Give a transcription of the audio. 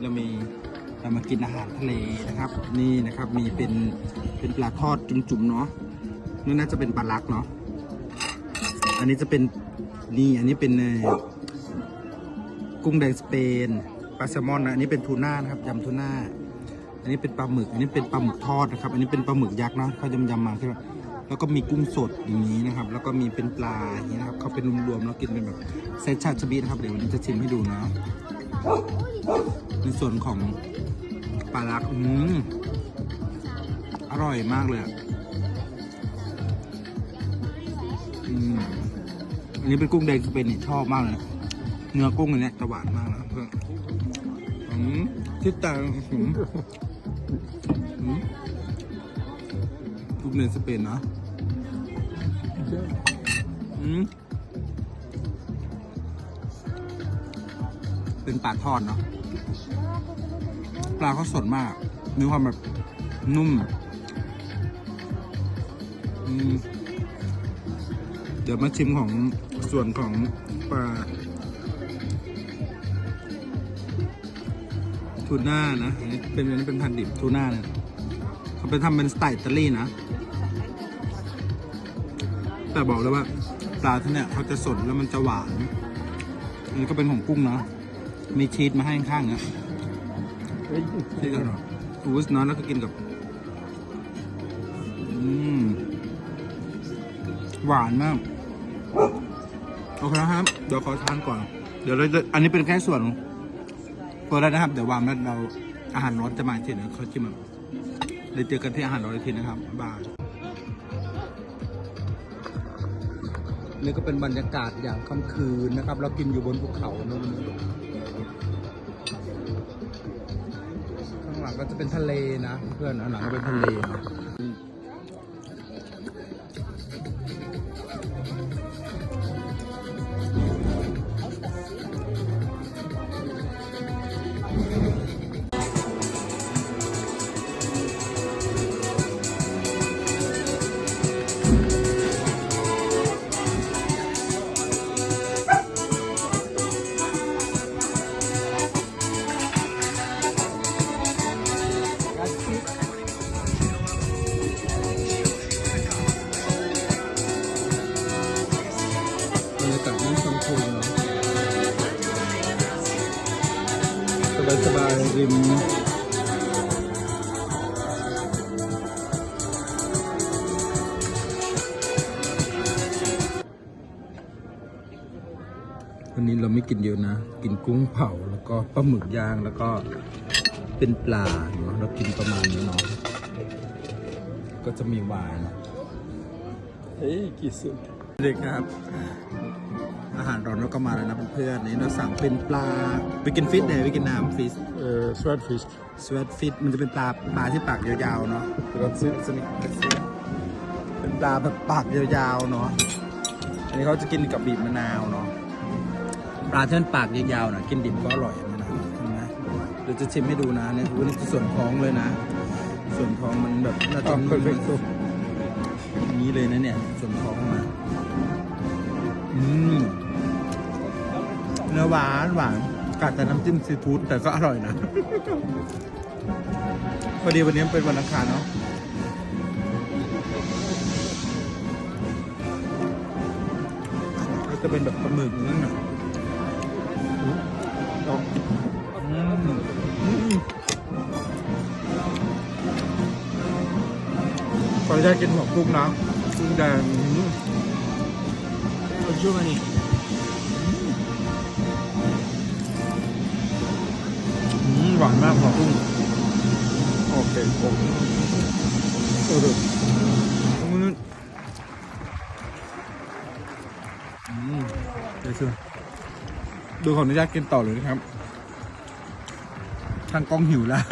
นี้เรามีเรามากินอาหารทะเลนะครับ นี่นะครับมีเป็นเป็นปลาทอดจุ่มๆเนาะนี่น่าจะเป็นปลาลักเนาะอันนี้จะเป็นนี่อันนี้เป็นกุ้งแดงสเปนปลาแซลมอนนะอันนี้เป็นทูน่านะครับยำทูน่าอันนี้เป็นปลาหมึก อันนี้เป็นปลาหมึกทอดนะครับ อันนี้เป็นปลาหมึกยักษ์นะเขายำยำมาใช่ไหมแล้วก็มีกุ้งสดอย่างนี้นะครับ แล้วก็มีเป็นปลาอย่างนี้นะครับเขาเป็นรวมๆแล้วกินเป็นแบบเซตชาชบินะครับเดี๋ยววันนี้จะชิมให้ดูนะ ในส่วนของปลาลักอืมอร่อยมากเลยอะอืมอันนี้เป็นกุ้งแดงสเปนนี่ชอบมากเลยนะเนื้อกุ้งอันเนี้ยจะหวานมากนะเพื่อนอืมที่ต่างอืมอืมกุ้งแดงสเปนนะอืมเป็นปลาทอดเนาะ ปลาเขาสดมาก มีความแบบนุ่มเดี๋ยวมาชิมของส่วนของปลาทูน่านะอันนี้เป็นอันนี้เป็นพันดิบทูน่าเนี่ยเขาไปทำเป็นสไตล์อิตาลีนะ แต่บอกเลยว่าปลาที่เนี่ยเขาจะสดแล้วมันจะหวาน อันนี้ก็เป็นของกุ้งเนาะมีชีสมาให้ข้างๆเนี่ ยที่กันหรออูสเนาะแล้วก็กินกับ อืม หวานมาก โอเคนะครับ เดี๋ยวขอทานก่อน เดี๋ยวเราจะอันนี้เป็นแค่ส่วนเปิดแล้วนะครับ เดี๋ยววางแล้วเราอาหารร้อนจะมาทีนะเขาจิ้มแบบเดี๋ยวเจอกันที่อาหารร้อนทีนะครับบายบายนี่ก็เป็นบรรยากาศอย่างค่ำคืนนะครับ เรากินอยู่บนภูเขานะ ก็จะเป็นทะเลนะ เพื่อนหลังก็เป็นทะเลนะ สบายริมวันนี้เราไม่กินเยอะนะ กินกุ้งเผาแล้วก็ปลาหมึกย่างแล้วก็เป็นปลาเนาะเรากินประมาณนี้เนาะก็จะมีไวน์เนาะ Hej kissen. เด็กครับ อาหารร้อนเราก็มาแล้วนะเพื่อนๆนี่เราสั่งเป็นปลาไปกินฟิตเนี่ยไปกินน้ำฟิช Uh, Swordfish. สวีทฟิตมันจะเป็นปลาปลาที่ปากยาวๆเนาะ Grazie. เป็นปลาแบบปากยาวๆเนาะอันนี้เขาจะกินกับบีบมะนาวเนาะปลาที่มันปากยาวๆนะกินดิบก็อร่อยนะนะเห็นไหมเดี๋ยวจะชิมให้ดูนะเนี่ยวันนี้คือส่วนท้องเลยนะ ส่วนท้องมันแบบน่าจะ Ah, perfetto. อย่างนี้เลยนะเนี่ยส่วนท้องมา อืม เนื้อหวานหวานกัดแต่น้ำจิ้มซีฟู้ดแต่ก็อร่อยนะ พอดีวันนี้เป็นวันอังคารเนาะก็จะเป็นแบบปลาหมึกนั่นน่ะอืมอืมขออนุญาตกินหัวกุ้งนะกุ้งแดงอืมเอาชื่อมานี่ หวานมากหัวกุ้งโอเคโอเคเอออืมอืมเดี๋ยวเชื่อดูขออนุญาตกินต่อเลยนะครับ ทางกล้องหิวแล้ว